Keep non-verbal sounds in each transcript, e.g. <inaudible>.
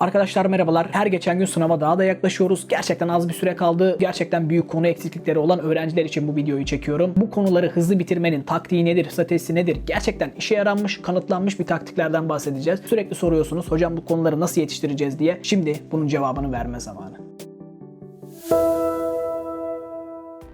Arkadaşlar merhabalar. Her geçen gün sınava daha da yaklaşıyoruz. Gerçekten az bir süre kaldı. Gerçekten büyük konu eksiklikleri olan öğrenciler için bu videoyu çekiyorum. Bu konuları hızlı bitirmenin taktiği nedir, stratejisi nedir? Gerçekten işe yaranmış, kanıtlanmış bir taktiklerden bahsedeceğiz. Sürekli soruyorsunuz hocam bu konuları nasıl yetiştireceğiz diye. Şimdi bunun cevabını verme zamanı.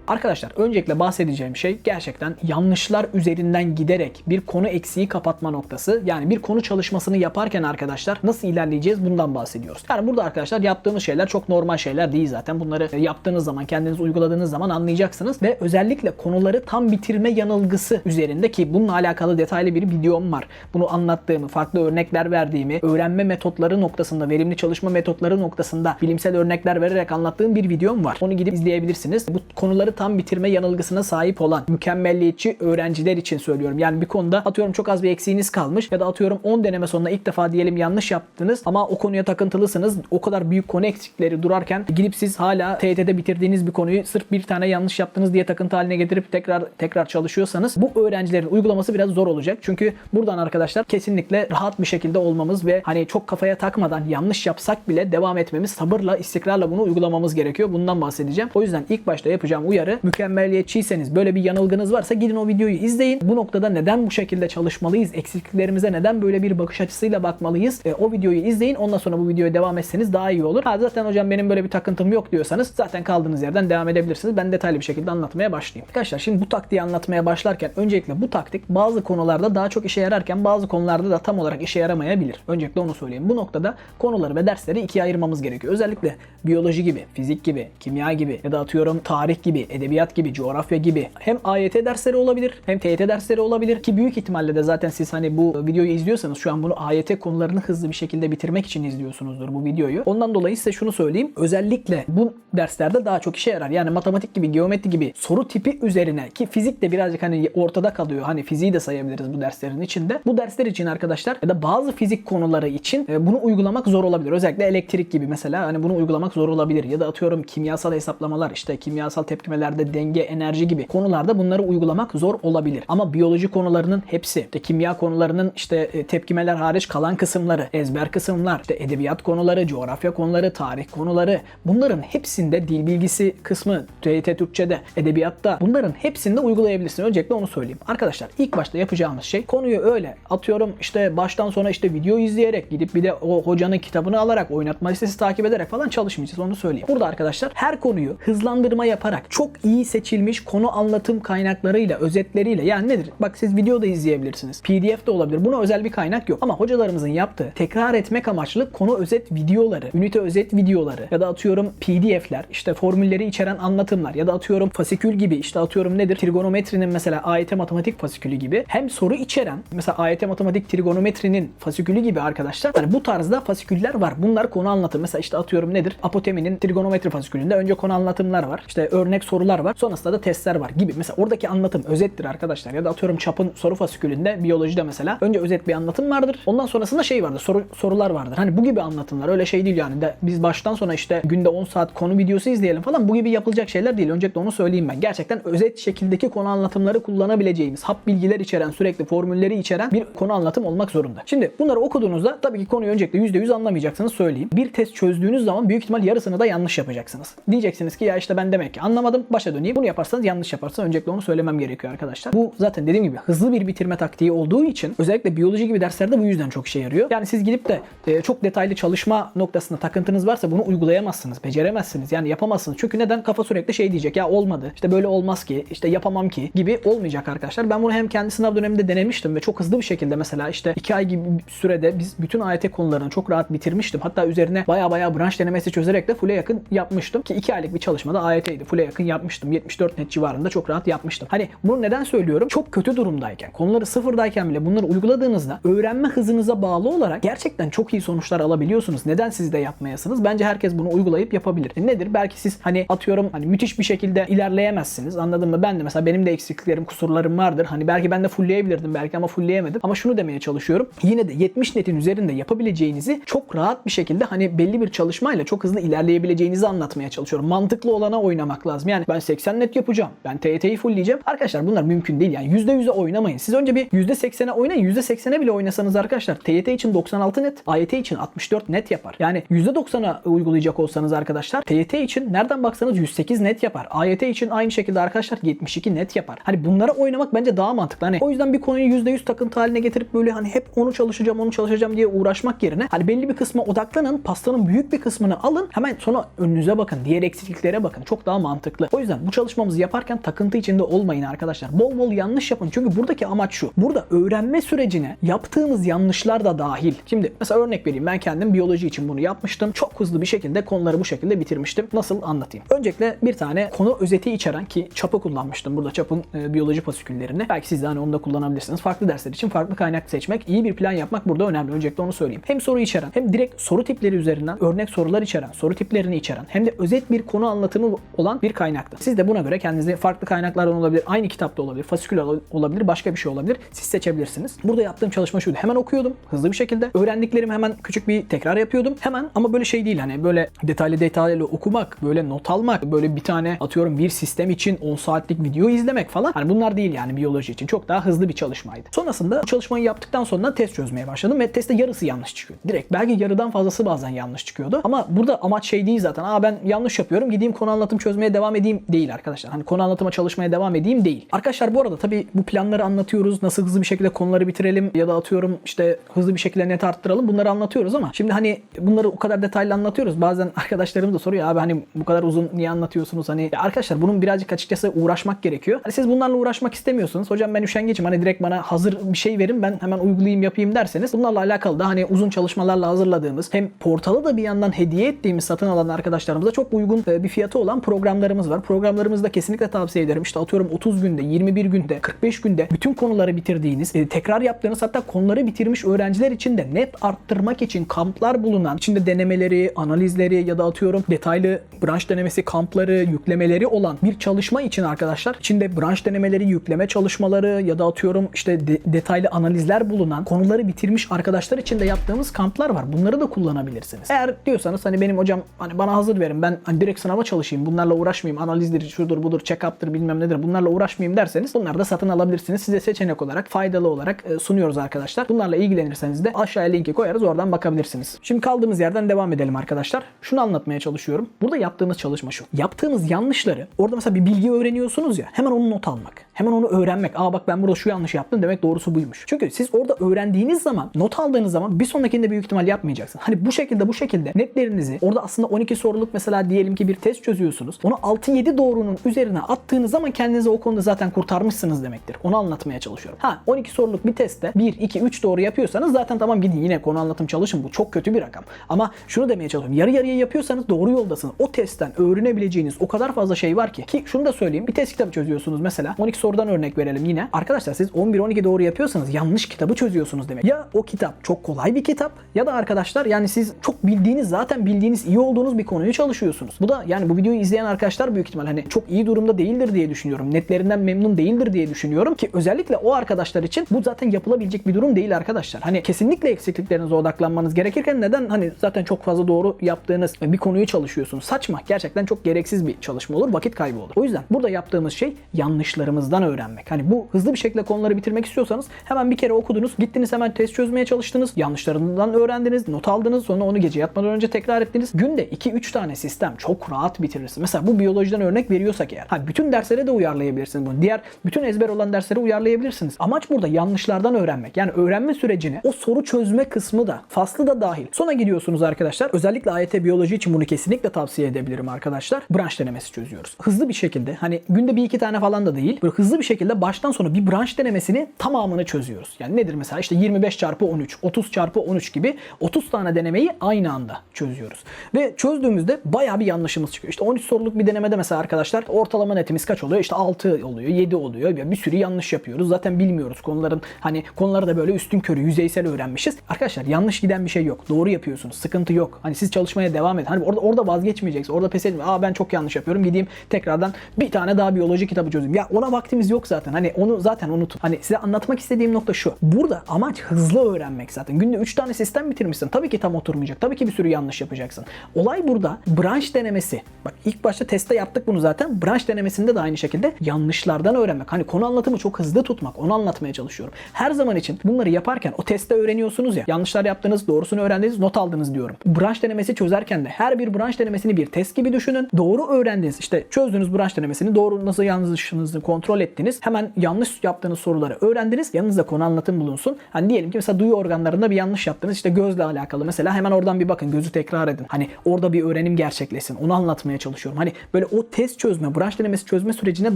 Arkadaşlar öncelikle bahsedeceğim şey gerçekten yanlışlar üzerinden giderek bir konu eksiği kapatma noktası. Yani bir konu çalışmasını yaparken arkadaşlar nasıl ilerleyeceğiz bundan bahsediyoruz. Yani burada arkadaşlar yaptığımız şeyler çok normal şeyler değil zaten. Bunları yaptığınız zaman kendiniz uyguladığınız zaman anlayacaksınız ve özellikle konuları tam bitirme yanılgısı üzerinde ki bununla alakalı detaylı bir videom var. Bunu anlattığımı, farklı örnekler verdiğimi, öğrenme metotları noktasında, verimli çalışma metotları noktasında bilimsel örnekler vererek anlattığım bir videom var. Onu gidip izleyebilirsiniz. Bu konuları tam bitirme yanılgısına sahip olan mükemmelliyetçi öğrenciler için söylüyorum. Yani bir konuda atıyorum çok az bir eksiğiniz kalmış ya da atıyorum 10 deneme sonunda ilk defa diyelim yanlış yaptınız ama o konuya takıntılısınız. O kadar büyük konu eksikleri durarken gidip siz hala TYT'de bitirdiğiniz bir konuyu sırf bir tane yanlış yaptınız diye takıntı haline getirip tekrar tekrar çalışıyorsanız bu öğrencilerin uygulaması biraz zor olacak. Çünkü buradan arkadaşlar kesinlikle rahat bir şekilde olmamız ve hani çok kafaya takmadan yanlış yapsak bile devam etmemiz sabırla, istikrarla bunu uygulamamız gerekiyor. Bundan bahsedeceğim. O yüzden ilk başta yapacağım uyarı mükemmelliyetçiyseniz böyle bir yanılgınız varsa gidin o videoyu izleyin. Bu noktada neden bu şekilde çalışmalıyız? Eksikliklerimize neden böyle bir bakış açısıyla bakmalıyız? E, o videoyu izleyin. Ondan sonra bu videoya devam etseniz daha iyi olur. Ha, zaten hocam benim böyle bir takıntım yok diyorsanız zaten kaldığınız yerden devam edebilirsiniz. Ben detaylı bir şekilde anlatmaya başlayayım. Arkadaşlar şimdi bu taktiği anlatmaya başlarken öncelikle bu taktik bazı konularda daha çok işe yararken bazı konularda da tam olarak işe yaramayabilir. Öncelikle onu söyleyeyim. Bu noktada konuları ve dersleri ikiye ayırmamız gerekiyor. Özellikle biyoloji gibi, fizik gibi, kimya gibi ya da atıyorum tarih gibi, edebiyat gibi, coğrafya gibi hem AYT dersleri olabilir hem TYT dersleri olabilir ki büyük ihtimalle de zaten siz hani bu videoyu izliyorsanız şu an bunu AYT konularını hızlı bir şekilde bitirmek için izliyorsunuzdur bu videoyu. Ondan dolayı size şunu söyleyeyim. Özellikle bu derslerde daha çok işe yarar. Yani matematik gibi, geometri gibi soru tipi üzerine ki fizik de birazcık hani ortada kalıyor. Hani fiziği de sayabiliriz bu derslerin içinde. Bu dersler için arkadaşlar ya da bazı fizik konuları için e, bunu uygulamak zor olabilir. Özellikle elektrik gibi mesela hani bunu uygulamak zor olabilir. Ya da atıyorum kimyasal hesaplamalar işte kimyasal tepkimelerde denge, enerji gibi konularda bunları uygulamak zor olabilir. Ama biyoloji konularının hepsi, işte kimya konularının işte e, tepkimeler hariç kalan kısımları, ezber kısımlar, işte edebiyat konuları, coğrafya konuları, tarih konuları bunların hepsinde dil bilgisi kısmı, TYT Türkçe'de, edebiyatta bunların hepsinde uygulayabilirsin. Öncelikle onu söyleyeyim. Arkadaşlar ilk başta yapacağımız şey konuyu öyle atıyorum işte baştan sona işte video izleyerek gidip bir de o hocanın kitabını alarak oynatma listesi takip ederek falan çalışmayacağız onu söyleyeyim. Burada arkadaşlar her konuyu hızlandırma yaparak çok iyi seçilmiş konu anlatım kaynaklarıyla, özetleriyle yani nedir? Bak siz video da izleyebilirsiniz. PDF de olabilir. Buna özel bir kaynak yok. Ama hocalarımızın yaptığı tekrar etmek amaçlı konu özet videoları, ünite özet videoları ya da atıyorum PDF'ler, işte formülleri içeren anlatımlar ya da atıyorum fasikül gibi işte atıyorum nedir? Trigonometrinin mesela AYT matematik fasikülü gibi hem soru içeren mesela AYT matematik trigonometrinin fasikülü gibi arkadaşlar hani bu tarzda fasiküller var. Bunlar konu anlatım. Mesela işte atıyorum nedir? Apoteminin trigonometri fasikülünde önce konu anlatımlar var. İşte örnek sorular var. Sonrasında da testler var gibi. Mesela oradaki anlatım özettir arkadaşlar. Ya da atıyorum çapın soru fasikülünde biyolojide mesela önce özet bir anlatım vardır. Ondan sonrasında şey vardır. Soru, sorular vardır. Hani bu gibi anlatımlar öyle şey değil yani. De, biz baştan sona işte günde 10 saat konu videosu izleyelim falan. Bu gibi yapılacak şeyler değil. Öncelikle onu söyleyeyim ben. Gerçekten özet şekildeki konu anlatımları kullanabileceğimiz, hap bilgiler içeren, sürekli formülleri içeren bir konu anlatım olmak zorunda. Şimdi bunları okuduğunuzda tabii ki konuyu öncelikle %100 anlamayacaksınız söyleyeyim. Bir test çözdüğünüz zaman büyük ihtimal yarısını da yanlış yapacaksınız. Diyeceksiniz ki ya işte ben demek ki anlamadım başa döneyim. Bunu yaparsanız yanlış yaparsanız öncelikle onu söylemem gerekiyor arkadaşlar. Bu zaten dediğim gibi hızlı bir bitirme taktiği olduğu için özellikle biyoloji gibi derslerde bu yüzden çok işe yarıyor. Yani siz gidip de e, çok detaylı çalışma noktasında takıntınız varsa bunu uygulayamazsınız, beceremezsiniz. Yani yapamazsınız. Çünkü neden? Kafa sürekli şey diyecek ya olmadı. İşte böyle olmaz ki. işte yapamam ki gibi olmayacak arkadaşlar. Ben bunu hem kendi sınav döneminde denemiştim ve çok hızlı bir şekilde mesela işte 2 ay gibi sürede biz bütün AYT konularını çok rahat bitirmiştim. Hatta üzerine baya baya branş denemesi çözerek de full'e yakın yapmıştım. Ki 2 aylık bir çalışmada AYT'ydi. Full'e yakın yapmıştım. 74 net civarında çok rahat yapmıştım. Hani bunu neden söylüyorum? Çok kötü durumdayken, konuları sıfırdayken bile bunları uyguladığınızda öğrenme hızınıza bağlı olarak gerçekten çok iyi sonuçlar alabiliyorsunuz. Neden siz de yapmayasınız? Bence herkes bunu uygulayıp yapabilir. E nedir? Belki siz hani atıyorum hani müthiş bir şekilde ilerleyemezsiniz. Anladın mı? Ben de mesela benim de eksikliklerim, kusurlarım vardır. Hani belki ben de fullleyebilirdim belki ama fullleyemedim. Ama şunu demeye çalışıyorum. Yine de 70 netin üzerinde yapabileceğinizi çok rahat bir şekilde hani belli bir çalışmayla çok hızlı ilerleyebileceğinizi anlatmaya çalışıyorum. Mantıklı olana oynamak lazım. Yani ben 80 net yapacağım. Ben TYT'yi fullleyeceğim. Arkadaşlar bunlar mümkün değil yani. %100'e oynamayın. Siz önce bir %80'e oynayın. %80'e bile oynasanız arkadaşlar TYT için 96 net, AYT için 64 net yapar. Yani %90'a uygulayacak olsanız arkadaşlar TYT için nereden baksanız 108 net yapar. AYT için aynı şekilde arkadaşlar 72 net yapar. Hani bunlara oynamak bence daha mantıklı. Hani o yüzden bir konuyu %100 takıntı haline getirip böyle hani hep onu çalışacağım, onu çalışacağım diye uğraşmak yerine hani belli bir kısma odaklanın. Pastanın büyük bir kısmını alın. Hemen sonra önünüze bakın. Diğer eksikliklere bakın. Çok daha mantıklı. O yüzden bu çalışmamızı yaparken takıntı içinde olmayın arkadaşlar. Bol bol yanlış yapın. Çünkü buradaki amaç şu. Burada öğrenme sürecine yaptığımız yanlışlar da dahil. Şimdi mesela örnek vereyim. Ben kendim biyoloji için bunu yapmıştım. Çok hızlı bir şekilde konuları bu şekilde bitirmiştim. Nasıl anlatayım? Öncelikle bir tane konu özeti içeren ki çapı kullanmıştım. Burada çapın e, biyoloji fasiküllerini. Belki siz de hani onu da kullanabilirsiniz. Farklı dersler için farklı kaynak seçmek, iyi bir plan yapmak burada önemli. Öncelikle onu söyleyeyim. Hem soru içeren hem direkt soru tipleri üzerinden örnek sorular içeren, soru tiplerini içeren hem de özet bir konu anlatımı olan bir kaynaktı. Siz de buna göre kendinize farklı kaynaklardan olabilir, aynı kitapta olabilir, fasikül ol- olabilir, başka bir şey olabilir. Siz seçebilirsiniz. Burada yaptığım çalışma şuydu. Hemen okuyordum hızlı bir şekilde. Öğrendiklerimi hemen küçük bir tekrar yapıyordum. Hemen ama böyle şey değil hani böyle detaylı detaylı okumak, böyle not almak, böyle bir tane atıyorum bir sistem için 10 saatlik video izlemek falan. Hani bunlar değil yani biyoloji için. Çok daha hızlı bir çalışmaydı. Sonrasında bu çalışmayı yaptıktan sonra test çözmeye başladım ve testte yarısı yanlış çıkıyor. Direkt belki yarıdan fazlası bazen yanlış çıkıyordu. Ama burada amaç şey değil zaten. Aa ben yanlış yapıyorum. Gideyim konu anlatım çözmeye devam edeyim değil arkadaşlar. Hani konu anlatıma çalışmaya devam edeyim değil. Arkadaşlar bu arada tabii bu planları anlatıyoruz. Nasıl hızlı bir şekilde konuları bitirelim ya da atıyorum işte hızlı bir şekilde net arttıralım. Bunları anlatıyoruz ama şimdi hani bunları o kadar detaylı anlatıyoruz. Bazen <laughs> arkadaşlarım da soruyor abi hani bu kadar uzun niye anlatıyorsunuz? Hani ya arkadaşlar bunun birazcık açıkçası uğraşmak gerekiyor. Hani siz bunlarla uğraşmak istemiyorsunuz. Hocam ben üşengecim hani direkt bana hazır bir şey verin ben hemen uygulayayım yapayım derseniz bunlarla alakalı da hani uzun çalışmalarla hazırladığımız hem portalı da bir yandan hediye ettiğimiz satın alan arkadaşlarımıza çok uygun e, bir fiyatı olan programlarımız var. Programlarımızı da kesinlikle tavsiye ederim. İşte atıyorum 30 günde, 21 günde, 45 günde bütün konuları bitirdiğiniz, e, tekrar yaptığınız hatta konuları bitirmiş öğrenciler için de net arttırmak için kamplar bulunan, içinde denemeleri, analizleri ya da atıyorum detaylı branş denemesi kampları, yüklemeleri olan bir çalışma için arkadaşlar içinde branş denemeleri, yükleme çalışmaları ya da atıyorum işte de- detaylı analizler bulunan konuları bitirmiş arkadaşlar için de yaptığımız kamplar var. Bunları da kullanabilirsiniz. Eğer diyorsanız hani benim hocam hani bana hazır verin ben hani direkt sınava çalışayım bunlarla uğraşmayayım analizdir şudur budur check-up'tır bilmem nedir bunlarla uğraşmayayım derseniz bunları da satın alabilirsiniz. Size seçenek olarak faydalı olarak e, sunuyoruz arkadaşlar. Bunlarla ilgilenirseniz de aşağıya linki koyarız oradan bakabilirsiniz. Şimdi kaldığımız yerden devam edelim arkadaşlar. Şunu anlatmaya çalışıyorum. Burada yaptığımız çalışma şu. Yaptığımız yanlışları orada mesela bir bilgi öğreniyorsunuz ya hemen onu not almak. Hemen onu öğrenmek. Aa bak ben burada şu yanlış yaptım demek doğrusu buymuş. Çünkü siz orada öğrendiğiniz zaman not aldığınız zaman bir sonrakinde büyük ihtimal yapmayacaksın. Hani bu şekilde bu şekilde netlerinizi orada aslında 12 soruluk mesela diyelim ki bir test çözüyorsunuz. Onu 6-7 doğrunun üzerine attığınız zaman kendinizi o konuda zaten kurtarmışsınız demektir. Onu anlatmaya çalışıyorum. Ha 12 soruluk bir testte 1, 2, 3 doğru yapıyorsanız zaten tamam gidin yine konu anlatım çalışın. Bu çok kötü bir rakam. Ama şunu demeye çalışıyorum. Yarı yarıya yapıyorsanız doğru yoldasınız. O testten öğrenebileceğiniz o kadar fazla şey var ki. Ki şunu da söyleyeyim. Bir test kitabı çözüyorsunuz mesela. 12 sorudan örnek verelim yine. Arkadaşlar siz 11-12 doğru yapıyorsanız yanlış kitabı çözüyorsunuz demek. Ya o kitap çok kolay bir kitap ya da arkadaşlar yani siz çok bildiğiniz zaten bildiğiniz iyi olduğunuz bir konuyu çalışıyorsunuz. Bu da yani bu videoyu izleyen arkadaşlar büyük ihtimal hani çok iyi durumda değildir diye düşünüyorum. Netlerinden memnun değildir diye düşünüyorum ki özellikle o arkadaşlar için bu zaten yapılabilecek bir durum değil arkadaşlar. Hani kesinlikle eksikliklerinize odaklanmanız gerekirken neden hani zaten çok fazla doğru yaptığınız bir konuyu çalışıyorsunuz. Saçma. Gerçekten çok gereksiz bir çalışma olur. Vakit kaybı olur. O yüzden burada yaptığımız şey yanlışlarımızdan öğrenmek. Hani bu hızlı bir şekilde konuları bitirmek istiyorsanız hemen bir kere okudunuz. Gittiniz hemen test çözmeye çalıştınız. Yanlışlarından öğrendiniz. Not aldınız. Sonra onu gece yatmadan önce tekrar ettiniz. Günde 2-3 tane sistem çok rahat bitirirsiniz. Mesela bu biyolojiden örnek veriyorsak eğer. Ha, bütün derslere de uyarlayabilirsiniz bunu. Diğer bütün ezber olan derslere uyarlayabilirsiniz. Amaç burada yanlışlardan öğrenmek. Yani öğrenme sürecine o soru çözme kısmı da faslı da dahil. Sonra gidiyorsunuz arkadaşlar. Özellikle AYT biyoloji için bunu kesinlikle tavsiye edebilirim arkadaşlar. Branş denemesi çözüyoruz. Hızlı bir şekilde hani günde bir iki tane falan da değil. Böyle hızlı bir şekilde baştan sona bir branş denemesini tamamını çözüyoruz. Yani nedir mesela işte 25 çarpı 13, 30 çarpı 13 gibi 30 tane denemeyi aynı anda çözüyoruz. Ve çözdüğümüzde bayağı bir yanlışımız çıkıyor. İşte 13 soruluk bir denemede mesela arkadaşlar ortalama netimiz kaç oluyor? İşte 6 oluyor, 7 oluyor. Bir sürü yanlış yapıyoruz. Zaten bilmiyoruz konuların hani konuları da böyle üstün körü, yüzeysel öğrenmişiz. Arkadaşlar yanlış giden bir şey yok. Doğru yapıyorsunuz. Sıkıntı yok. Hani siz çalışmaya devam edin. Hani orada orada vazgeçmeyeceksiniz. Orada pes etmeyin. Aa ben çok yanlış yapıyorum. Gideyim tekrardan bir tane daha biyoloji kitabı çözeyim. Ya ona vaktimiz yok zaten. Hani onu zaten unutun. Hani size anlatmak istediğim nokta şu. Burada amaç hızlı öğrenmek zaten. Günde 3 tane sistem bitirmişsin. Tabii ki tam oturmayacak. Tabii ki bir sürü yanlış yapacaksın. Olay burada branş denemesi. Bak ilk başta testte yaptığım yaptık bunu zaten. Branş denemesinde de aynı şekilde yanlışlardan öğrenmek. Hani konu anlatımı çok hızlı tutmak. Onu anlatmaya çalışıyorum. Her zaman için bunları yaparken o testte öğreniyorsunuz ya. Yanlışlar yaptınız, doğrusunu öğrendiniz, not aldınız diyorum. Branş denemesi çözerken de her bir branş denemesini bir test gibi düşünün. Doğru öğrendiniz. işte çözdüğünüz branş denemesini doğru nasıl yanlışınızı kontrol ettiniz. Hemen yanlış yaptığınız soruları öğrendiniz. Yanınızda konu anlatım bulunsun. Hani diyelim ki mesela duyu organlarında bir yanlış yaptınız. işte gözle alakalı mesela hemen oradan bir bakın. Gözü tekrar edin. Hani orada bir öğrenim gerçekleşsin. Onu anlatmaya çalışıyorum. Hani böyle o test çözme, branş denemesi çözme sürecine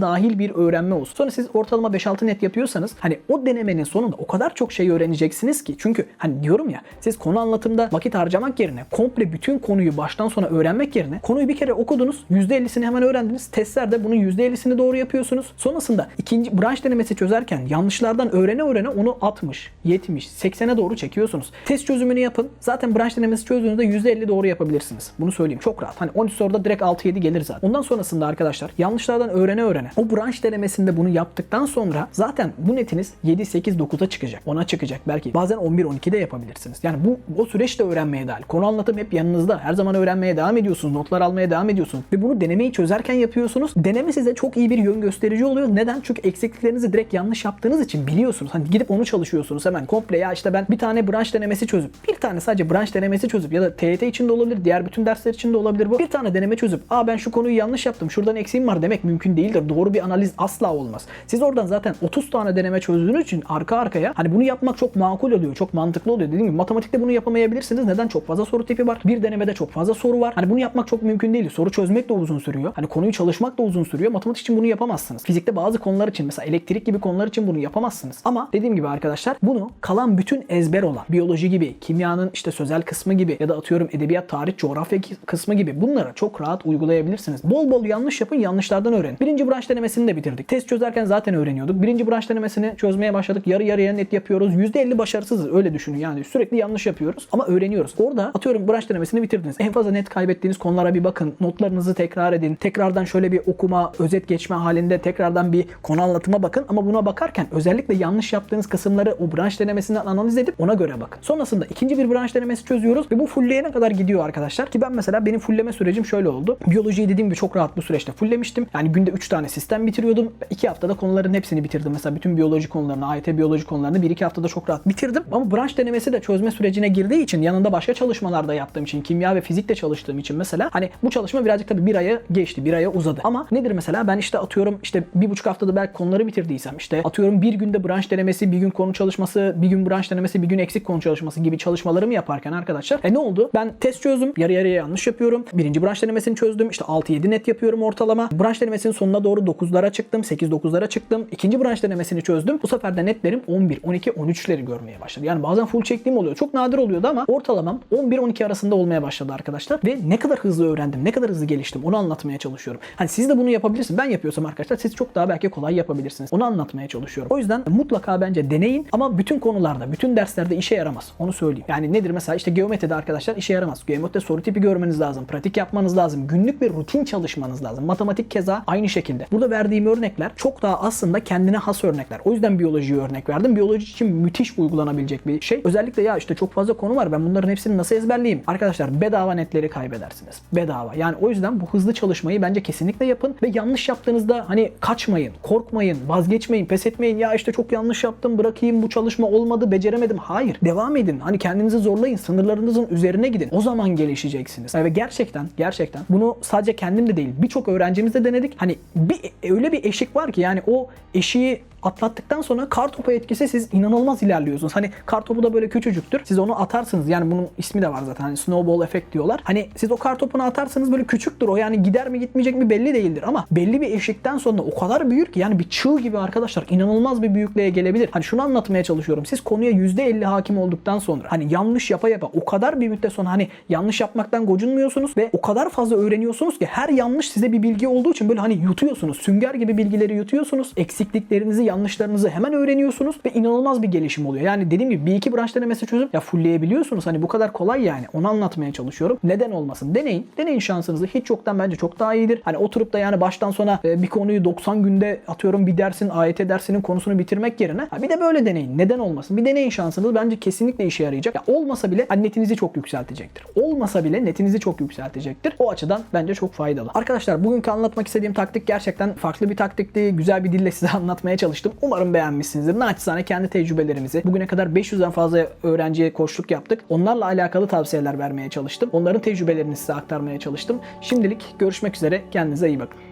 dahil bir öğrenme olsun. Sonra siz ortalama 5-6 net yapıyorsanız hani o denemenin sonunda o kadar çok şey öğreneceksiniz ki. Çünkü hani diyorum ya siz konu anlatımda vakit harcamak yerine komple bütün konuyu baştan sona öğrenmek yerine konuyu bir kere okudunuz. %50'sini hemen öğrendiniz. Testlerde bunun %50'sini doğru yapıyorsunuz. Sonrasında ikinci branş denemesi çözerken yanlışlardan öğrene öğrene onu 60, 70, 80'e doğru çekiyorsunuz. Test çözümünü yapın. Zaten branş denemesi çözdüğünüzde %50 doğru yapabilirsiniz. Bunu söyleyeyim. Çok rahat. Hani 13 soruda direkt 6-7 gelir zaten. Ondan sonrasında arkadaşlar yanlışlardan öğrene öğrene o branş denemesinde bunu yaptıktan sonra zaten bu netiniz 7, 8, 9'a çıkacak. 10'a çıkacak. Belki bazen 11, 12'de yapabilirsiniz. Yani bu o süreç de öğrenmeye dahil. Konu anlatım hep yanınızda. Her zaman öğrenmeye devam ediyorsunuz. Notlar almaya devam ediyorsunuz. Ve bunu denemeyi çözerken yapıyorsunuz. Deneme size çok iyi bir yön gösterici oluyor. Neden? Çünkü eksikliklerinizi direkt yanlış yaptığınız için biliyorsunuz. Hani gidip onu çalışıyorsunuz hemen. Komple ya işte ben bir tane branş denemesi çözüp bir tane sadece branş denemesi çözüp ya da TYT için de olabilir. Diğer bütün dersler için de olabilir bu. Bir tane deneme çözüp aa ben şu konuyu yanlış yaptım. Şuradan eksiğim var demek mümkün değildir. Doğru bir analiz asla olmaz. Siz oradan zaten 30 tane deneme çözdüğünüz için arka arkaya hani bunu yapmak çok makul oluyor. Çok mantıklı oluyor. Dediğim gibi matematikte bunu yapamayabilirsiniz. Neden? Çok fazla soru tipi var. Bir denemede çok fazla soru var. Hani bunu yapmak çok mümkün değil. Soru çözmek de uzun sürüyor. Hani konuyu çalışmak da uzun sürüyor. Matematik için bunu yapamazsınız. Fizikte bazı konular için mesela elektrik gibi konular için bunu yapamazsınız. Ama dediğim gibi arkadaşlar bunu kalan bütün ezber olan biyoloji gibi, kimyanın işte sözel kısmı gibi ya da atıyorum edebiyat, tarih, coğrafya kısmı gibi bunlara çok rahat uygulayabilirsiniz. Bol bol yanlış yapın, yanlışlardan öğrenin. Birinci branş denemesini de bitirdik. Test çözerken zaten öğreniyorduk. Birinci branş denemesini çözmeye başladık. Yarı yarıya net yapıyoruz. %50 başarısızız. Öyle düşünün yani. Sürekli yanlış yapıyoruz ama öğreniyoruz. Orada atıyorum branş denemesini bitirdiniz. En fazla net kaybettiğiniz konulara bir bakın. Notlarınızı tekrar edin. Tekrardan şöyle bir okuma, özet geçme halinde tekrardan bir konu anlatıma bakın. Ama buna bakarken özellikle yanlış yaptığınız kısımları o branş denemesinden analiz edip ona göre bakın. Sonrasında ikinci bir branş denemesi çözüyoruz ve bu fullleyene kadar gidiyor arkadaşlar. Ki ben mesela benim fullleme sürecim şöyle oldu. Biyolojiyi dediğim gibi çok rahat bu süreçte fulllemiştim. Yani günde 3 tane sistem bitiriyordum. 2 haftada konuların hepsini bitirdim. Mesela bütün biyoloji konularını, AYT biyoloji konularını 1-2 haftada çok rahat bitirdim. Ama branş denemesi de çözme sürecine girdiği için yanında başka çalışmalarda yaptığım için, kimya ve fizikte çalıştığım için mesela hani bu çalışma birazcık tabii bir aya geçti, bir aya uzadı. Ama nedir mesela ben işte atıyorum işte bir buçuk haftada belki konuları bitirdiysem işte atıyorum bir günde branş denemesi, bir gün konu çalışması, bir gün branş denemesi, bir gün eksik konu çalışması gibi çalışmalarımı yaparken arkadaşlar e ne oldu? Ben test çözdüm. Yarı yarıya yanlış yapıyorum. Birinci branş denemesini çözdüm. İşte 6-7 net yapıyorum ortalama. Branş denemesinin sonuna doğru 9'lara çıktım. 8-9'lara çıktım. İkinci branş denemesini çözdüm. Bu sefer de netlerim 11, 12, 13'leri görmeye başladı. Yani bazen full çektiğim oluyor. Çok nadir oluyordu ama ortalamam 11-12 arasında olmaya başladı arkadaşlar. Ve ne kadar hızlı öğrendim, ne kadar hızlı geliştim onu anlatmaya çalışıyorum. Hani siz de bunu yapabilirsiniz. Ben yapıyorsam arkadaşlar siz çok daha belki kolay yapabilirsiniz. Onu anlatmaya çalışıyorum. O yüzden mutlaka bence deneyin ama bütün konularda, bütün derslerde işe yaramaz. Onu söyleyeyim. Yani nedir mesela işte geometride arkadaşlar işe yaramaz. Geometride soru tipi görmeniz lazım. Pratik yapmanız lazım. Günlük bir rutin çalışmanız lazım. Matematik keza aynı şekilde. Burada verdiğim örnekler çok daha aslında kendine has örnekler. O yüzden biyolojiyi örnek verdim. Biyoloji için müthiş uygulanabilecek bir şey. Özellikle ya işte çok fazla konu var. Ben bunların hepsini nasıl ezberleyeyim? Arkadaşlar bedava netleri kaybedersiniz. Bedava. Yani o yüzden bu hızlı çalışmayı bence kesinlikle yapın ve yanlış yaptığınızda hani kaçmayın, korkmayın, vazgeçmeyin, pes etmeyin. Ya işte çok yanlış yaptım, bırakayım bu çalışma olmadı, beceremedim. Hayır. Devam edin. Hani kendinizi zorlayın. Sınırlarınızın üzerine gidin. O zaman gelişeceksiniz. Ve gerçekten gerçekten bunu sadece kendim de değil birçok öğrencimizde denedik. Hani bir öyle bir eşik var ki yani o eşiği atlattıktan sonra kar topu etkisi siz inanılmaz ilerliyorsunuz. Hani kar topu da böyle küçücüktür. Siz onu atarsınız. Yani bunun ismi de var zaten. Hani snowball efekt diyorlar. Hani siz o kar topunu atarsanız böyle küçüktür o. Yani gider mi gitmeyecek mi belli değildir. Ama belli bir eşikten sonra o kadar büyür ki yani bir çığ gibi arkadaşlar inanılmaz bir büyüklüğe gelebilir. Hani şunu anlatmaya çalışıyorum. Siz konuya %50 hakim olduktan sonra hani yanlış yapa yapa o kadar bir müddet sonra hani yanlış yapmaktan gocunmuyorsunuz ve o kadar fazla öğreniyorsunuz ki her yanlış size bir bilgi olduğu için böyle hani yutuyorsunuz. Sünger gibi bilgileri yutuyorsunuz. Eksikliklerinizi yanlışlarınızı hemen öğreniyorsunuz ve inanılmaz bir gelişim oluyor. Yani dediğim gibi bir iki branş denemesi çözüp ya fullleyebiliyorsunuz. Hani bu kadar kolay yani. Onu anlatmaya çalışıyorum. Neden olmasın? Deneyin. Deneyin şansınızı. Hiç yoktan bence çok daha iyidir. Hani oturup da yani baştan sona e, bir konuyu 90 günde atıyorum bir dersin AYT dersinin konusunu bitirmek yerine bir de böyle deneyin. Neden olmasın? Bir deneyin şansınız. Bence kesinlikle işe yarayacak. Ya olmasa bile hani netinizi çok yükseltecektir. Olmasa bile netinizi çok yükseltecektir. O açıdan bence çok faydalı. Arkadaşlar bugünkü anlatmak istediğim taktik gerçekten farklı bir taktikti. Güzel bir dille size <laughs> anlatmaya çalıştım. Umarım beğenmişsinizdir. Naçizane kendi tecrübelerimizi bugüne kadar 500'den fazla öğrenciye koçluk yaptık. Onlarla alakalı tavsiyeler vermeye çalıştım. Onların tecrübelerini size aktarmaya çalıştım. Şimdilik görüşmek üzere. Kendinize iyi bakın.